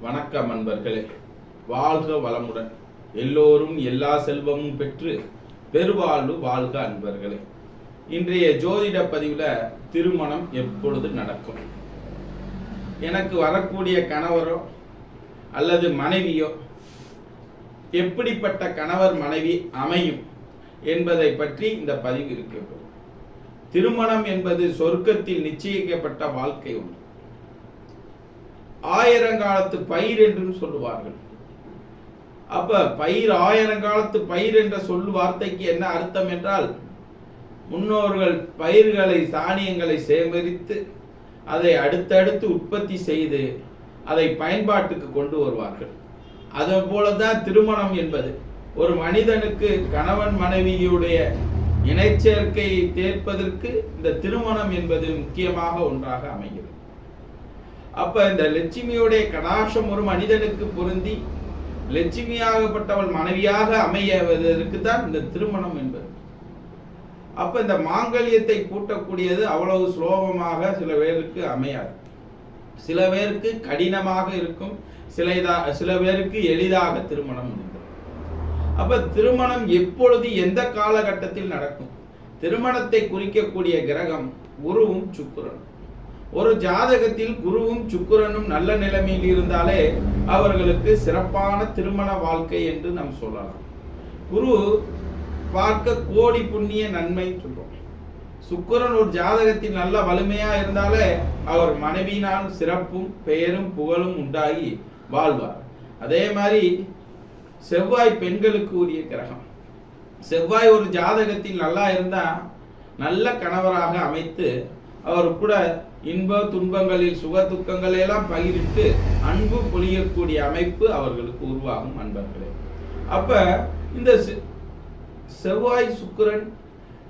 வணக்கம் அன்பர்களே. வாழ்க வளமுடன். எல்லோரும் எல்லா செல்வமும் பெற்று பெருவாழ்வு வாழ்க அன்பர்களே. இன்றைய ஜோதிட பதிவில் திருமணம் எப்பொழுது நடக்கும்? எனக்கு வரக்கூடிய கணவரோ அல்லது மனைவியோ எப்படிப்பட்ட கணவர் மனைவி அமையும் என்பதை பற்றி இந்த பதிவு இருக்கிறது திருமணம் என்பது சொர்க்கத்தில் நிச்சயிக்கப்பட்ட வாழ்க்கை ஒன்று ஆயிரங்காலத்து பயிர் என்றும் சொல்லுவார்கள். அப்ப பயிர் ஆயிரங்காலத்து பயிர் என்ற சொல் வார்த்தைக்கு என்ன அர்த்தம் என்றால் முன்னோர்கள் பயிர்களை தானியங்களை சேகரித்து அதை அடுத்தடுத்து உற்பத்தி செய்து அதை பயன்பாட்டுக்கு கொண்டு வருவார்கள். அதே போலதான் திருமணம் என்பது. ஒரு மனிதனுக்கு கணவன் மனைவியுடைய இணைச்சேர்க்கையை தேர்ப்பதற்கு இந்த திருமணம் என்பது முக்கியமாக ஒன்றாக அமைகிறது. அப்ப இந்த லட்சுமியுடைய கடாட்சம் ஒரு மனிதனுக்கு பொருந்தி லட்சுமியாகப்பட்டவள் மனைவியாக அமையவதற்கு தான் இந்த திருமணம் என்பது. அப்ப இந்த மாங்கல்யத்தை கூட்டக்கூடியது அவ்வளவு சுலோபமாக சில பேருக்கு அமையாது. சில பேருக்கு கடினமாக இருக்கும். சில சில பேருக்கு எளிதாக திருமணம் முடியும் அப்ப திருமணம் எப்பொழுது எந்த காலகட்டத்தில் நடக்கும்? திருமணத்தை குறிக்கக்கூடிய கிரகம் குருவும் சுக்கிரனும். ஒரு ஜாதகத்தில் குருவும் சுக்கிரனும் நல்ல நிலைமையில் இருந்தாலே அவர்களுக்கு சிறப்பான திருமண வாழ்க்கை என்று நாம் சொல்லலாம். குரு பார்க்க கோடி புண்ணிய நன்மை சொல்றோம். சுக்கரன் ஒரு ஜாதகத்தில் நல்ல வலிமையா இருந்தாலே அவர் மனைவியினால் சிறப்பும் பெயரும் புகழும் உண்டாகி வாழ்வார். அதே மாதிரி செவ்வாய் பெண்களுக்கு உரிய கிரகம். செவ்வாய் ஒரு ஜாதகத்தில் நல்லா இருந்தா நல்ல கணவராக அமைத்து அவர் கூட இன்ப துன்பங்களில் சுக துக்கங்களை எல்லாம் பகிரிட்டு அன்பு பொழியக்கூடிய அமைப்பு அவர்களுக்கு உருவாகும் அன்பர்களே. அப்ப இந்த செவ்வாய் சுக்கிரன்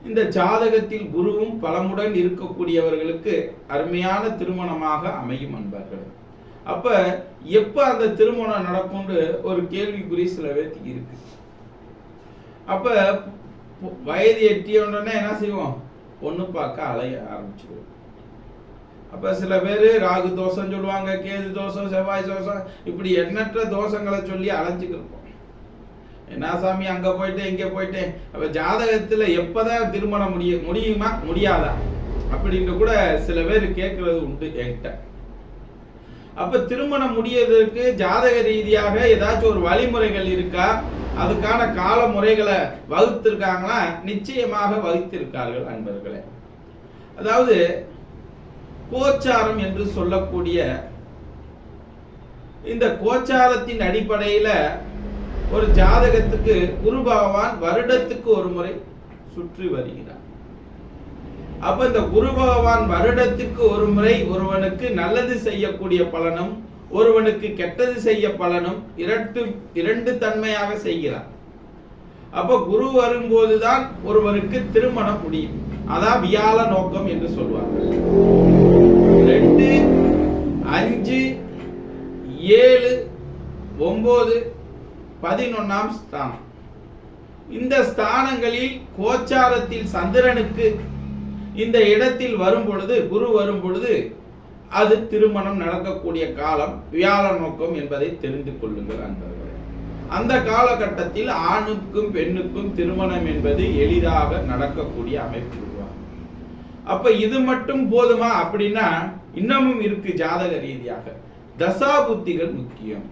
இந்த ஜாதகத்தில் குருவும் பலமுடன் இருக்கக்கூடியவர்களுக்கு அருமையான திருமணமாக அமையும் அன்பர்கள். அப்ப எப்ப அந்த திருமணம் நடக்கும்னு ஒரு கேள்விக்குறி சில பேர்த்துக்கு இருக்கு. அப்ப வயது எட்டிய உடனே என்ன செய்வோம்? பொண்ணு பார்க்க அலைய ஆரம்பிச்சிடுவோம் அப்போ சில பேர் ராகு தோஷம் சொல்லுவாங்க கேது தோஷம் செவ்வாய் தோஷம் இப்படி எண்ணற்ற தோஷங்களை சொல்லி அலைஞ்சிக்கிருப்போம் என்ன சாமி அங்கே போயிட்டேன் இங்கே போயிட்டேன். அப்போ ஜாதகத்தில் எப்போதான் திருமணம் முடிய முடியுமா? முடியாதா? அப்படின்னு கூட சில பேர் கேட்கறது உண்டு என்கிட்ட. அப்போ திருமணம் முடியறதுக்கு ஜாதக ரீதியாக ஏதாச்சும் ஒரு வழிமுறைகள் இருக்கா? அதுக்கான கால முறைகளை வகுத்திருக்காங்களா? நிச்சயமாக வகுத்திருக்கார்கள் அன்பர்களே. அதாவது கோச்சாரம் என்று சொல்லக்கூடிய இந்த கோச்சாரத்தின் அடிப்படையில ஒரு ஜாதகத்துக்கு குரு பகவான் வருடத்துக்கு ஒரு முறை சுற்றி வருகிறார். அப்ப இந்த குரு பகவான் வருடத்துக்கு ஒரு முறை ஒருவனுக்கு நல்லது செய்யக்கூடிய பலனும் ஒருவனுக்கு கெட்டது செய்ய பலனும் இரண்டு இரண்டு தன்மையாக செய்கிறார். அப்ப குரு வரும்போதுதான் ஒருவருக்கு திருமணம் முடியும். அதான் வியாழ நோக்கம் என்று சொல்வார்கள். ரெண்டு அஞ்சு ஏழு ஒன்பது பதினொன்னாம் ஸ்தானம். இந்த ஸ்தானங்களில் கோச்சாரத்தில் சந்திரனுக்கு இந்த இடத்தில் வரும் பொழுது குரு வரும் பொழுது அது திருமணம் நடக்கக்கூடிய காலம் வியாழ நோக்கம் என்பதை தெரிந்து கொள்ளுங்கள் அன்பர்களே. அந்த காலகட்டத்தில் ஆணுக்கும் பெண்ணுக்கும் திருமணம் என்பது எளிதாக நடக்கக்கூடிய அமைப்பு. அப்ப இது மட்டும் போதுமா அப்படின்னா இன்னமும் இருக்கு ஜாதக ரீதியாக. தசா புத்திகள் முக்கியம்.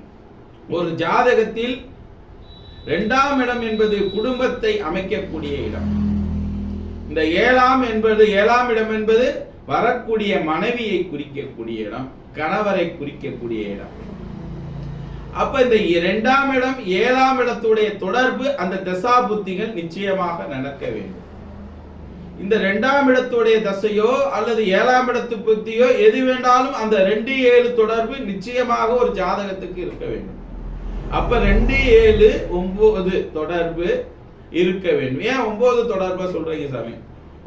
ஒரு ஜாதகத்தில் இரண்டாம் இடம் என்பது குடும்பத்தை அமைக்கக்கூடிய இடம். இந்த ஏழாம் என்பது ஏழாம் இடம் என்பது வரக்கூடிய மனைவியை குறிக்கக்கூடிய இடம் கணவரை குறிக்கக்கூடிய இடம். அப்ப இந்த இரண்டாம் இடம் ஏழாம் இடத்துடைய தொடர்பு அந்த தசா புத்திகள் நிச்சயமாக நடக்க வேண்டும். இந்த ரெண்டாம் இடத்துடைய தசையோ அல்லது ஏழாம் இடத்து புத்தியோ எது வேண்டாலும் அந்த ரெண்டு ஏழு தொடர்பு நிச்சயமாக ஒரு ஜாதகத்துக்கு இருக்க வேண்டும். அப்ப ரெண்டு ஏழு ஒன்பது தொடர்பு இருக்க வேண்டும். ஏன் ஒன்பது தொடர்பா சொல்றீங்க சாமி?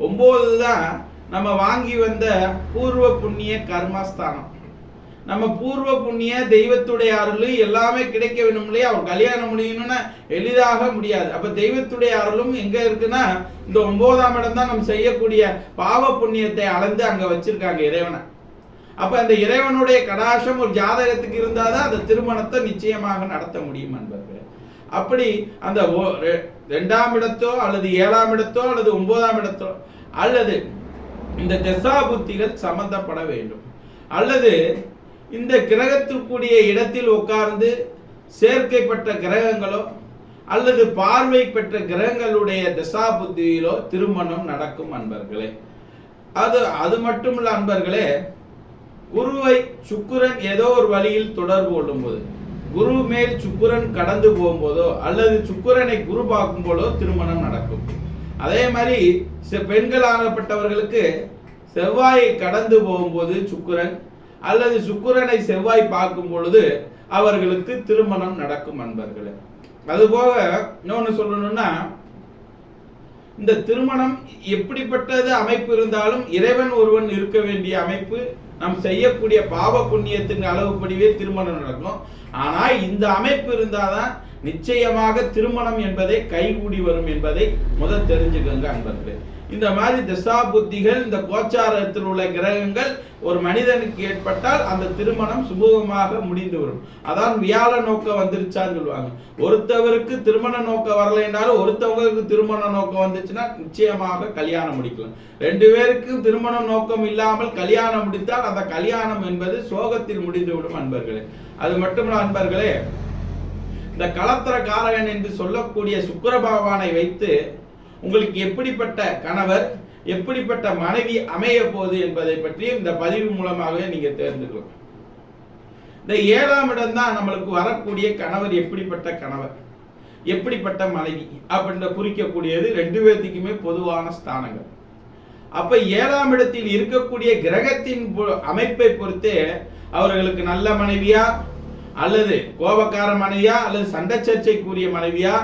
ஒன்பது தான் நம்ம வாங்கி வந்த பூர்வ புண்ணிய கர்மஸ்தானம். நம்ம பூர்வ புண்ணிய தெய்வத்துடைய அருள் எல்லாமே கிடைக்க வேணும் இல்லையா? அவர் கல்யாணம் முடியணும்னா எளிதாக முடியாது. அப்ப தெய்வத்துடைய அருளும் எங்க இருக்குன்னா இந்த ஒன்பதாம் இடம் தான் நம்ம செய்யக்கூடிய பாவ புண்ணியத்தை அளந்து அங்க வச்சிருக்காங்க இறைவனை. அப்ப அந்த இறைவனுடைய கடாசம் ஒரு ஜாதகத்துக்கு இருந்தாதான் அந்த திருமணத்தை நிச்சயமாக நடத்த முடியும் என்பது அப்படி அந்த ரெ- ரெண்டாம் இடத்தோ அல்லது ஏழாம் இடத்தோ அல்லது ஒன்பதாம் இடத்தோ அல்லது இந்த தசா புத்திகள் சம்பந்தப்பட வேண்டும். அல்லது இந்த கிரகத்திற்குரிய இடத்தில் உட்கார்ந்து சேர்க்கைப்பட்ட கிரகங்களோ அல்லது பார்வை பெற்ற கிரகங்களுடைய திசா புத்தியிலோ திருமணம் நடக்கும் அன்பர்களே. அது அது மட்டுமல்ல அன்பர்களே குருவை சுக்குரன் ஏதோ ஒரு வழியில் தொடர்பு கொள்ளும்போது குரு மேல் சுக்குரன் கடந்து போகும்போதோ அல்லது சுக்குரனை குரு பார்க்கும்போதோ திருமணம் நடக்கும். அதே மாதிரி பெண்கள் பெண்களாகப்பட்டவர்களுக்கு செவ்வாயை கடந்து போகும்போது சுக்குரன் அல்லது சுக்கிரனை செவ்வாய் பார்க்கும் பொழுது அவர்களுக்கு திருமணம் நடக்கும் அன்பர்களே. அதுபோக இன்னொன்னு சொல்லணும்னா இந்த திருமணம் எப்படிப்பட்டது அமைப்பு இருந்தாலும் இறைவன் ஒருவன் இருக்க வேண்டிய அமைப்பு நாம் செய்யக்கூடிய பாவ புண்ணியத்தின் அளவுப்படிவே திருமணம் நடக்கும். ஆனால் இந்த அமைப்பு இருந்தாதான் நிச்சயமாக திருமணம் என்பதை கைகூடி வரும் என்பதை முதல் தெரிஞ்சுக்கோங்க அன்பர்களே. இந்த மாதிரி திசா புத்திகள் இந்த கோச்சாரத்தில் உள்ள கிரகங்கள் ஒரு மனிதனுக்கு ஏற்பட்டால் அந்த திருமணம் சுமூகமாக முடிந்து வரும். அதான் வியாழ நோக்கம் வந்துருச்சான்னு சொல்லுவாங்க. ஒருத்தவருக்கு திருமண நோக்கம் வரலைன்னாலும் ஒருத்தவங்களுக்கு திருமண நோக்கம் வந்துச்சுன்னா நிச்சயமாக கல்யாணம் முடிக்கலாம். ரெண்டு பேருக்கும் திருமண நோக்கம் இல்லாமல் கல்யாணம் முடித்தால் அந்த கல்யாணம் என்பது சோகத்தில் முடிந்துவிடும் அன்பர்களே. அது மட்டுமல்ல அன்பர்களே இந்த கலத்திர காரகன் என்று சொல்லக்கூடிய சுக்கர பகவானை வைத்து உங்களுக்கு எப்படிப்பட்ட கணவர் எப்படிப்பட்ட மனைவி அமைய போகுது என்பதை பற்றி இந்த பதிவு மூலமாகவே நீங்க தேர்ந்துக்கலாம் இந்த ஏழாம் இடம் தான் நம்மளுக்கு வரக்கூடிய கணவர் எப்படிப்பட்ட கணவர் எப்படிப்பட்ட மனைவி அப்படின்ற குறிக்கக்கூடியது ரெண்டு பேர்த்துக்குமே பொதுவான ஸ்தானங்கள். அப்ப ஏழாம் இடத்தில் இருக்கக்கூடிய கிரகத்தின் பொ- அமைப்பை பொறுத்தே அவர்களுக்கு நல்ல மனைவியா அல்லது கோபக்கார மனைவியா அல்லது சண்டை சர்ச்சைக்குரிய மனைவியா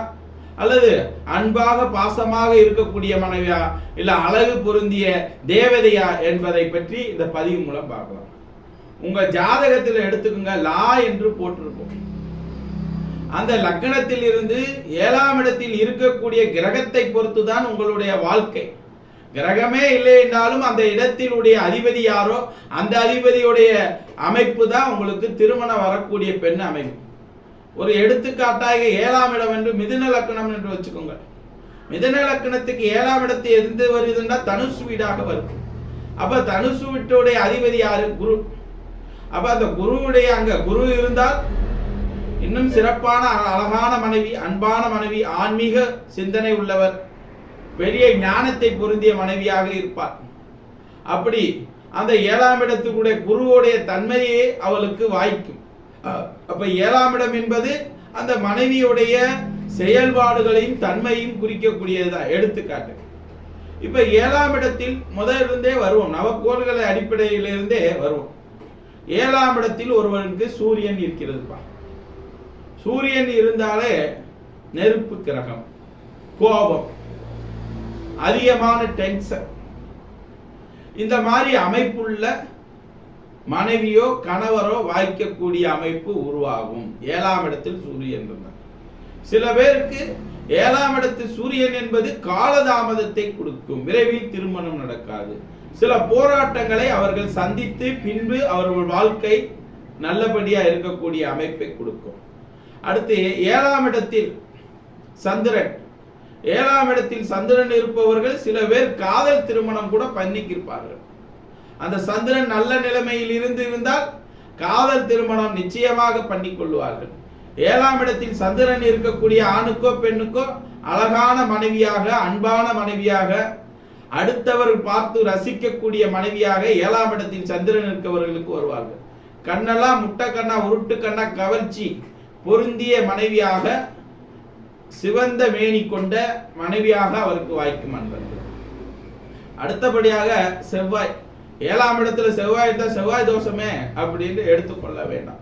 அல்லது அன்பாக பாசமாக இருக்கக்கூடிய மனைவியா? இல்ல அழகு பொருந்திய தேவதையா என்பதை பற்றி இந்த பதிவு மூலம் பார்க்கலாம். உங்க ஜாதகத்தில் எடுத்துக்கோங்க லா என்று போட்டிருக்கும் அந்த லக்னத்தில் இருந்து ஏழாம் இடத்தில் இருக்கக்கூடிய கிரகத்தை பொறுத்து தான் உங்களுடைய வாழ்க்கை. கிரகமே இல்லை என்றாலும் அந்த இடத்தினுடைய அதிபதி யாரோ அந்த அதிபதியுடைய அமைப்பு தான் உங்களுக்கு திருமணம் வரக்கூடிய பெண் அமைப்பு. ஒரு எடுத்துக்காட்டாக ஏழாம் இடம் என்று மிதுன லக்கணம் என்று வச்சுக்கோங்க. மிதுன லக்கணத்துக்கு ஏழாம் இடத்து எந்த வருதுன்னா தனுசு வீடாக வருது. அப்ப தனுசு வீட்டுடைய அதிபதி யாரு? குரு. அப்ப அந்த குருவுடைய அங்க குரு இருந்தால் இன்னும் சிறப்பான அழகான மனைவி அன்பான மனைவி ஆன்மீக சிந்தனை உள்ளவர் பெரிய ஞானத்தை பொருந்திய மனைவியாக இருப்பார். அப்படி அந்த ஏழாம் இடத்துக்குடைய குருவுடைய தன்மையே அவளுக்கு வாய்க்கும். அப்ப ஏழாம் இடம் என்பது அந்த மனைவியுடைய செயல்பாடுகளையும் தன்மையும் குறிக்கக்கூடியதுதான். எடுத்துக்காட்டு. இப்ப ஏழாம் இடத்தில் முதல் இருந்தே வருவோம். நவக்கோள்களை அடிப்படையிலிருந்தே வருவோம். ஏழாம் இடத்தில் ஒருவனுக்கு சூரியன் இருக்கிறதுப்பா. சூரியன் இருந்தாலே நெருப்பு கிரகம் கோபம் அதிகமான டென்ஷன். இந்த மாதிரி அமைப்புள்ள மனைவியோ கணவரோ வாய்க்கக்கூடிய அமைப்பு உருவாகும். ஏழாம் இடத்தில் சூரியன் இருந்தார் சில பேருக்கு ஏழாம் இடத்து சூரியன் என்பது காலதாமதத்தை கொடுக்கும். விரைவில் திருமணம் நடக்காது. சில போராட்டங்களை அவர்கள் சந்தித்து பின்பு அவர்கள் வாழ்க்கை நல்லபடியா இருக்கக்கூடிய அமைப்பை கொடுக்கும். அடுத்து ஏழாம் இடத்தில் சந்திரன். ஏழாம் இடத்தில் சந்திரன் இருப்பவர்கள் சில பேர் காதல் திருமணம் கூட பண்ணிக்கிருப்பார்கள். அந்த சந்திரன் நல்ல நிலைமையில் இருந்து இருந்தால் காதல் திருமணம் நிச்சயமாக பண்ணிக் கொள்வார்கள் ஏழாம் இடத்தில் சந்திரன் இருக்கக்கூடிய ஆணுக்கோ பெண்ணுக்கோ அழகான மனைவியாக அன்பான மனைவியாக அடுத்தவர் பார்த்து ரசிக்கக்கூடிய மனைவியாக ஏழாம் இடத்தில் சந்திரன் இருக்கவர்களுக்கு வருவார்கள். கண்ணெல்லாம் முட்டை கண்ணா உருட்டு கண்ணா கவர்ச்சி பொருந்திய மனைவியாக சிவந்த மேனி கொண்ட மனைவியாக அவருக்கு வாய்க்கும் அன்பர்கள். அடுத்தபடியாக செவ்வாய். ஏழாம் இடத்துல செவ்வாய் இருந்தால் செவ்வாய் தோஷமே அப்படின்னு எடுத்துக்கொள்ள வேண்டாம்.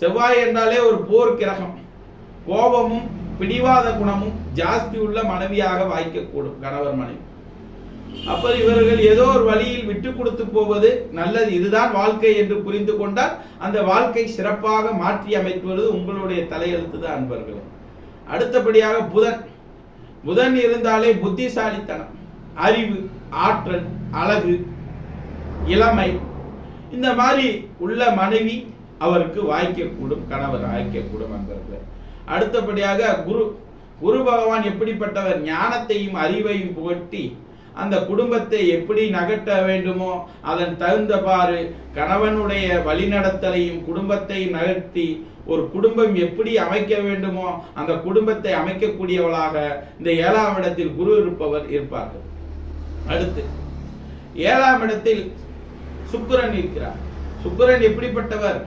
செவ்வாய் என்றாலே ஒரு போர் கிரகம். கோபமும் பிடிவாத குணமும் ஜாஸ்தி உள்ள மனைவியாக வாய்க்கக்கூடும் கணவர் மனைவி. அப்ப இவர்கள் ஏதோ ஒரு வழியில் விட்டு கொடுத்து போவது நல்லது. இதுதான் வாழ்க்கை என்று புரிந்து கொண்டால் அந்த வாழ்க்கை சிறப்பாக மாற்றி அமைத்துவது உங்களுடைய தலையெழுத்து தான் அன்பர்களே. அடுத்தபடியாக புதன். புதன் இருந்தாலே புத்திசாலித்தனம் அறிவு ஆற்றல் அழகு இளமை. இந்த மாதிரி உள்ள மனைவி அவருக்கு வாய்க்கக்கூடும் கணவர் வாய்க்கக்கூடும் என்பவர்களே அடுத்தபடியாக குரு குரு பகவான் எப்படிப்பட்டவர்? ஞானத்தையும் அறிவையும் புகட்டி அந்த குடும்பத்தை எப்படி நகட்ட வேண்டுமோ அதன் தகுந்தவாறு கணவனுடைய வழிநடத்தலையும் குடும்பத்தையும் நகர்த்தி ஒரு குடும்பம் எப்படி அமைக்க வேண்டுமோ அந்த குடும்பத்தை அமைக்கக்கூடியவளாக இந்த ஏழாம் இடத்தில் குரு இருப்பவர் இருப்பார்கள். அடுத்து ஏழாம் இடத்தில் சுக்கரன் இருக்கிறார். சுக்கரன் எப்படிப்பட்டவர்?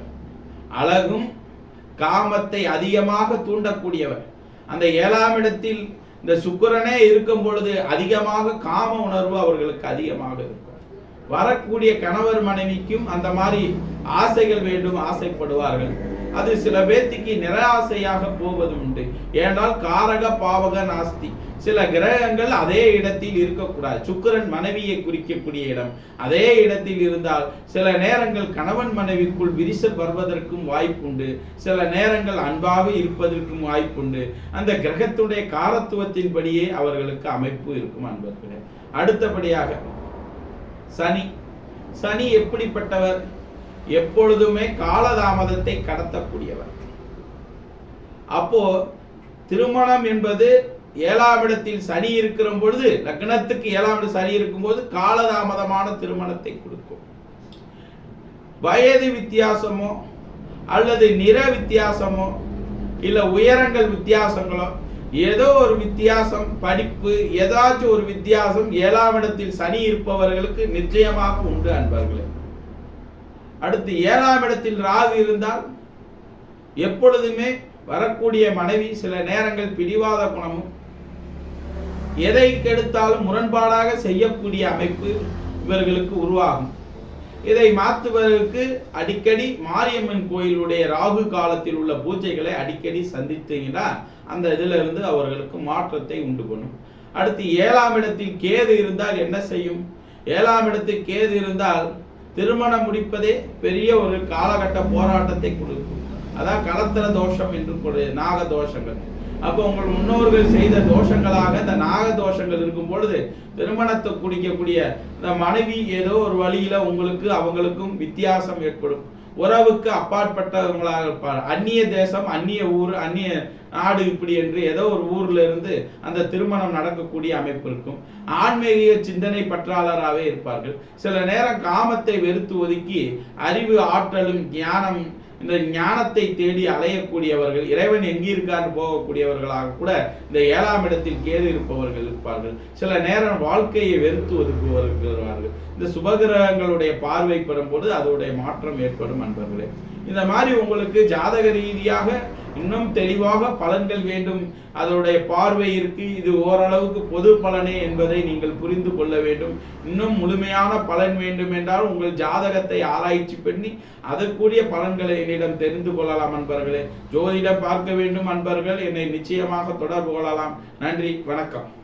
அழகும் காமத்தை அதிகமாக தூண்டக்கூடியவர். அந்த ஏழாம் இடத்தில் இந்த சுக்கரனே இருக்கும் பொழுது அதிகமாக காம உணர்வு அவர்களுக்கு அதிகமாக இருக்கும். வரக்கூடிய கணவர் மனைவிக்கும் அந்த மாதிரி ஆசைகள் வேண்டும் ஆசைப்படுவார்கள். அது சில பேர்த்திக்கு நிராசையாக போவது உண்டு ஏனால் காரக பாவக நாஸ்தி. சில கிரகங்கள் அதே இடத்தில் இருக்கக்கூடாது. சுக்கரன் மனைவியை குறிக்கக்கூடிய இடம். அதே இடத்தில் இருந்தால் சில நேரங்கள் கணவன் மனைவிக்குள் விரிசல் வருவதற்கும் வாய்ப்புண்டு. சில நேரங்கள் அன்பாக இருப்பதற்கும் வாய்ப்புண்டு. அந்த கிரகத்துடைய காரத்துவத்தின்படியே அவர்களுக்கு அமைப்பு இருக்கும் அன்பர்களே. அடுத்தபடியாக சனி. சனி எப்படிப்பட்டவர்? எப்பொழுதுமே காலதாமதத்தை கடத்தக்கூடியவர். அப்போ திருமணம் என்பது ஏழாம் இடத்தில் சனி இருக்கிற பொழுது லக்னத்துக்கு ஏழாம் இடம் சனி இருக்கும்போது காலதாமதமான திருமணத்தை கொடுக்கும். வயது வித்தியாசமோ அல்லது நிற வித்தியாசமோ இல்ல உயரங்கள் வித்தியாசங்களோ ஏதோ ஒரு வித்தியாசம் படிப்பு ஏதாச்சும் ஒரு வித்தியாசம் ஏழாம் இடத்தில் சனி இருப்பவர்களுக்கு நிச்சயமாக உண்டு அன்பர்களே. அடுத்து ஏழாம் இடத்தில் ராகு இருந்தால் எப்பொழுதுமே வரக்கூடிய மனைவி சில நேரங்கள் பிடிவாத குணமும் எதை கெடுத்தாலும் முரண்பாடாக செய்யக்கூடிய அமைப்பு இவர்களுக்கு உருவாகும். இதை மாற்றுவதற்கு அடிக்கடி மாரியம்மன் கோயிலுடைய ராகு காலத்தில் உள்ள பூஜைகளை அடிக்கடி சந்தித்தீங்கன்னா அந்த இதில் இருந்து அவர்களுக்கு மாற்றத்தை உண்டு பண்ணும். அடுத்து ஏழாம் இடத்தில் கேது இருந்தால் என்ன செய்யும்? ஏழாம் இடத்தில் கேது இருந்தால் திருமணம் முடிப்பதே பெரிய ஒரு காலகட்ட போராட்டத்தை கொடுக்கும். அதான் கலத்திர தோஷம் என்று கூடிய நாக தோஷங்கள். அப்போ உங்கள் முன்னோர்கள் செய்த தோஷங்களாக இந்த நாக தோஷங்கள் இருக்கும் பொழுது திருமணத்தை குடிக்கக்கூடிய இந்த மனைவி ஏதோ ஒரு வழியில உங்களுக்கு அவங்களுக்கும் வித்தியாசம் ஏற்படும். உறவுக்கு அப்பாற்பட்டவங்களாக இருப்பார் அந்நிய தேசம் அந்நிய ஊர் அந்நிய நாடு இப்படி என்று ஏதோ ஒரு ஊர்ல இருந்து அந்த திருமணம் நடக்கக்கூடிய அமைப்பு இருக்கும். ஆன்மீக சிந்தனை பற்றாளராகவே இருப்பார்கள். சில நேரம் காமத்தை வெறுத்து ஒதுக்கி அறிவு ஆற்றலும் ஞானம் இந்த ஞானத்தை தேடி அலையக்கூடியவர்கள் இறைவன் எங்கிருக்கான்னு போகக்கூடியவர்களாக கூட இந்த ஏழாம் இடத்தில் கேது இருப்பவர்கள் இருப்பார்கள். சில நேரம் வாழ்க்கையை வெறுத்து ஒதுக்குவர்கள் இந்த சுபகிரகங்களுடைய பார்வை பெறும்போது அதோடைய மாற்றம் ஏற்படும் அன்பர்களே. இந்த மாதிரி உங்களுக்கு ஜாதக ரீதியாக இன்னும் தெளிவாக பலன்கள் வேண்டும். அதனுடைய பார்வை இருக்கு. இது ஓரளவுக்கு பொது பலனே என்பதை நீங்கள் புரிந்து கொள்ள வேண்டும். இன்னும் முழுமையான பலன் வேண்டும் என்றால் உங்கள் ஜாதகத்தை ஆராய்ச்சி பண்ணி அதற்குரிய பலன்களை என்னிடம் தெரிந்து கொள்ளலாம் அன்பர்களே. ஜோதிடம் பார்க்க வேண்டும் அன்பர்கள். என்னை நிச்சயமாக தொடர்பு கொள்ளலாம். நன்றி. வணக்கம்.